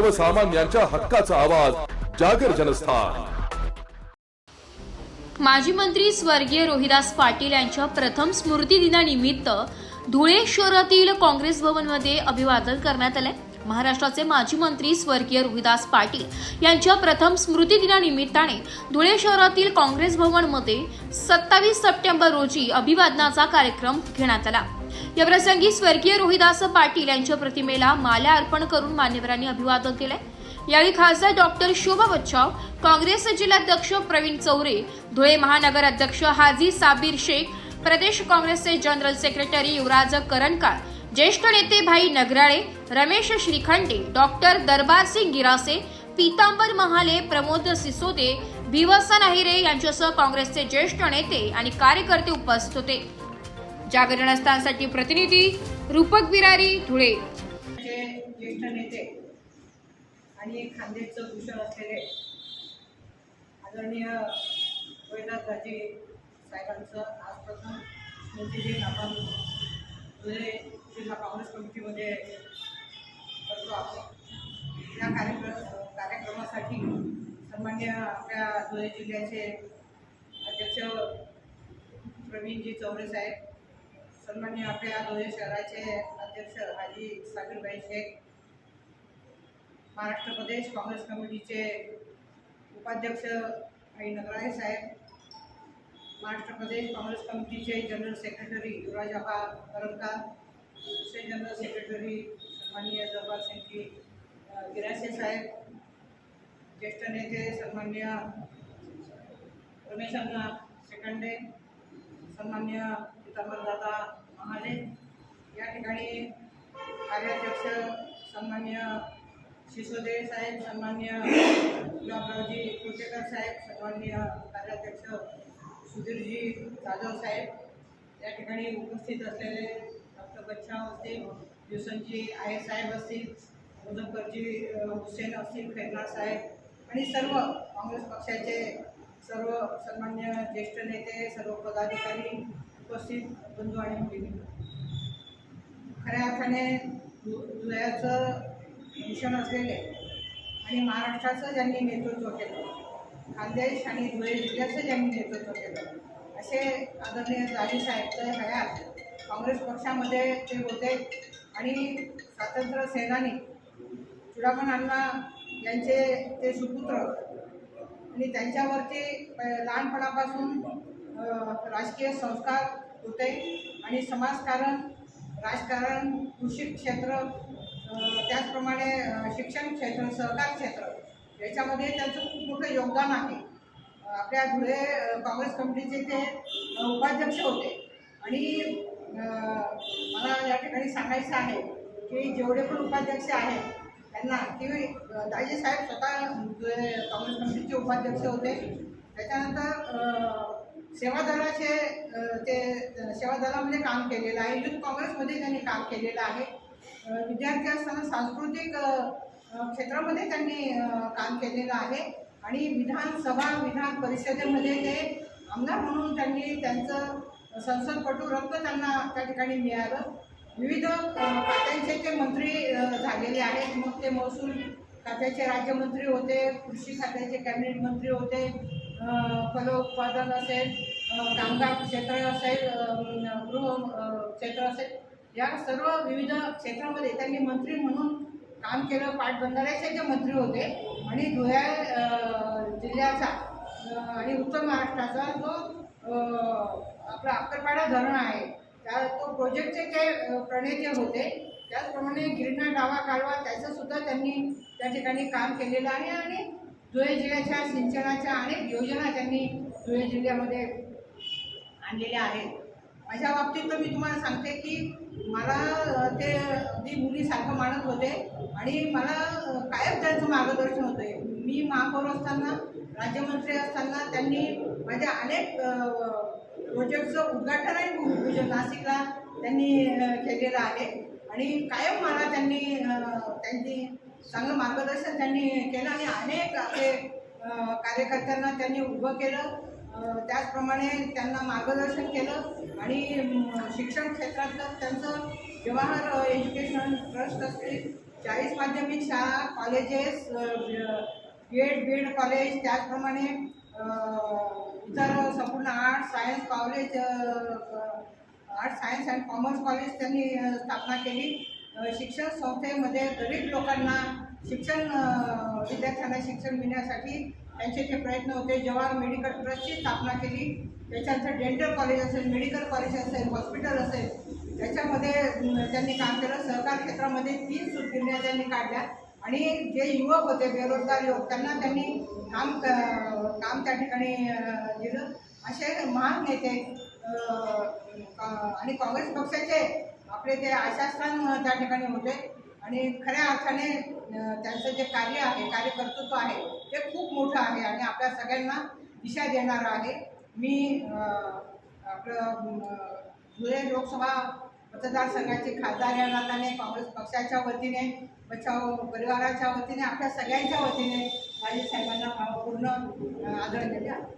सर्वसामान्यांच्या हक्काचा आवाज जागर जनस्थान. माजी मंत्री स्वर्गीय रोहिदास पाटील यांच्या प्रथम स्मृती दिनानिमित्त धुळे शहरातील काँग्रेस भवनमध्ये अभिवादन करण्यात आले महाराष्ट्राचे माजी मंत्री स्वर्गीय रोहिदास पाटील यांच्या प्रथम स्मृती दिनानिमित्ताने धुळे शहरातील काँग्रेस भवनमध्ये सत्तावीस सप्टेंबर रोजी अभिवादनाचा कार्यक्रम घेण्यात आला. या प्रसंगी स्वर्गीय रोहिदास पाटील यांच्या प्रतिमेला माल्या अर्पण करून मान्यवरांनी अभिवादन केलंय. यावेळी खासदार डॉक्टर शोभा बच्चाव काँग्रेस जिल्हाध्यक्ष प्रवीण चौरे धुळे महानगर अध्यक्ष हाजी साबीर शेख प्रदेश काँग्रेसचे जनरल सेक्रेटरी युवराज करणकार ज्येष्ठ नेते भाई नगराळे रमेश श्रीखंडे डॉक्टर दरबार सिंग गिरासे पीतांबर महाले प्रमोद सिसोदे भिवसन अहिरे यांच्यासह काँग्रेसचे ज्येष्ठ नेते आणि कार्यकर्ते उपस्थित होते. जागरणस्थानसाठी प्रतिनिधी रूपक बिरारी धुळे. ज्येष्ठ नेते आणि खानदेशचं भूषण असलेले आदरणीय वैनाथ साहेबांचं आजपासून प्रथम आपण धुळे म्हणजे जिल्हा काँग्रेस कमिटीमध्ये करतो आपण. या कार्यक्रम कार्यक्रमासाठी सन्मान्य आपल्या धुळे जिल्ह्याचे अध्यक्ष प्रवीणजी चौरे साहेब सन्मान्य आपल्या धुळे शहराचे अध्यक्ष हाजी सागरबाई शेख महाराष्ट्र प्रदेश काँग्रेस कमिटीचे उपाध्यक्ष भाई नगराळे साहेब महाराष्ट्र प्रदेश काँग्रेस कमिटीचे जनरल सेक्रेटरी युवराज आबा दुसरे जनरल सेक्रेटरी सन्माननीय दरबार सिंगजी गिरासे साहेब ज्येष्ठ नेते सन्मान्य रमेश अण्णा सेकंडे सन्मान्य पितांबरदादा महाले. या ठिकाणी कार्याध्यक्ष सन्मान्य शिशोदेव साहेब सन्मान्य गुलाबरावजी कुटेकर साहेब सन्मान्य कार्याध्यक्ष सुधीरजी जाधव साहेब. या ठिकाणी उपस्थित असलेले डॉक्टर बच्चाव असतील दिवसांची आहे साहेब असतील मुजफ्फरजी हुसेन असतील खैरनार साहेब आणि सर्व काँग्रेस पक्षाचे सर्व सन्मान्य ज्येष्ठ नेते सर्व पदाधिकारी उपस्थित बंधू आणि भगिनी. खऱ्या अर्थाने हृदयाचं धुळ्याचं भूषण असलेले आणि महाराष्ट्राचं ज्यांनी नेतृत्व केलं खानदेश आणि धुळे जिल्ह्याचं ज्यांनी नेतृत्व केलं असे आदरणीय जाजी साहेब हयात. काँग्रेस पक्षामध्ये ते होते आणि स्वातंत्र्य सेनानी चुडामण अण्णा यांचे ते सुपुत्र आणि त्यांच्यावरती लहानपणापासून राजकीय संस्कार होते आणि समाजकारण राजकारण कृषी क्षेत्र त्याचप्रमाणे शिक्षण क्षेत्र सहकार क्षेत्र याच्यामध्ये त्यांचं खूप मोठं योगदान आहे. आपल्या धुळे काँग्रेस कमिटीचे ते उपाध्यक्ष होते. आणि मला या ठिकाणी सांगायचं आहे की जेवढे पण उपाध्यक्ष आहेत त्यांना की दाजी साहेब स्वतः काँग्रेस कमिटीचे उपाध्यक्ष होते. त्याच्यानंतर सेवादलाचे ते सेवादलामध्ये काम केलेलं आहे. युथ काँग्रेसमध्ये त्यांनी काम केलेलं आहे. विद्यार्थी असताना सांस्कृतिक क्षेत्रामध्ये त्यांनी काम केलेलं आहे. आणि विधानसभा विधान परिषदेमध्ये ते आमदार म्हणून त्यांनी त्यांचं संसदपटू रक्त त्यांना त्या ठिकाणी मिळालं. विविध खात्यांचे ते मंत्री झालेले आहेत. मग ते महसूल खात्याचे राज्यमंत्री होते कृषी खात्याचे कॅबिनेट मंत्री होते. फलोत्पादन असेल कामगार क्षेत्र असेल गृह क्षेत्र असेल या सर्व विविध क्षेत्रामध्ये त्यांनी मंत्री म्हणून काम केलं पाटबंधाऱ्याचे जे मंत्री होते आणि धुळे जिल्ह्याचा आणि उत्तर महाराष्ट्राचा जो आपला अक्करपाडा धरण आहे त्या तो प्रोजेक्टचे ते प्रणेते होते त्याचप्रमाणे गिरणा डावा कालवा त्याचंसुद्धा त्यांनी त्या ठिकाणी काम केलेलं आहे आणि धुळे जिल्ह्याच्या सिंचनाच्या अनेक योजना त्यांनी धुळे जिल्ह्यामध्ये आणलेल्या आहेत. माझ्या बाबतीत तर मी तुम्हाला सांगते की मला ते अगदी मुलीसारखं मानत होते आणि मला कायम त्यांचं मार्गदर्शन होते मी महापौर असताना राज्यमंत्री असताना त्यांनी माझ्या अनेक प्रोजेक्टचं उद्घाटन आणि भूमिपूजन नाशिकला त्यांनी केलेलं आहे. आणि कायम मला त्यांनी त्यांनी चांगलं मार्गदर्शन त्यांनी केलं आणि अनेक आपले कार्यकर्त्यांना त्यांनी उभं केलं. त्याचप्रमाणे त्यांना मार्गदर्शन केलं आणि शिक्षण क्षेत्रातलं त्यांचं जवाहर एज्युकेशन ट्रस्ट असतील चाळीस माध्यमिक शाळा colleges B Ed B Ed college त्याचप्रमाणे इतर संपूर्ण art science college art science and commerce college त्यांनी स्थापना केली. शिक्षण संस्थेमध्ये गरीब लोकांना शिक्षण विद्यार्थ्यांना शिक्षण मिळण्यासाठी त्यांचे जे प्रयत्न होते जवाहर मेडिकल ट्रस्टची स्थापना केली. त्याच्यानंतर डेंटल कॉलेज असेल मेडिकल कॉलेज असेल हॉस्पिटल असेल त्याच्यामध्ये त्यांनी काम केलं सहकार क्षेत्रामध्ये तीन सुटगिरण्या त्यांनी काढल्या. आणि जे युवक होते बेरोजगार युवक त्यांना त्यांनी काम काम त्या ठिकाणी दिलं. असे महान नेते का- आणि काँग्रेस पक्षाचे आपले ते आशास्थान त्या ठिकाणी होते. आणि खऱ्या अर्थाने त्यांचं जे कार्य आहे कार्यकर्तृत्व आहे ते खूप मोठं आहे आणि आपल्या सगळ्यांना दिशा देणारं आहे. मी आपलं धुळे लोकसभा मतदारसंघाचे खासदार या नात्याने काँग्रेस पक्षाच्या वतीने बचाव परिवाराच्या वतीने आपल्या सगळ्यांच्या वतीने राजे साहेबांना भावपूर्ण अं, आदरांजली आहे.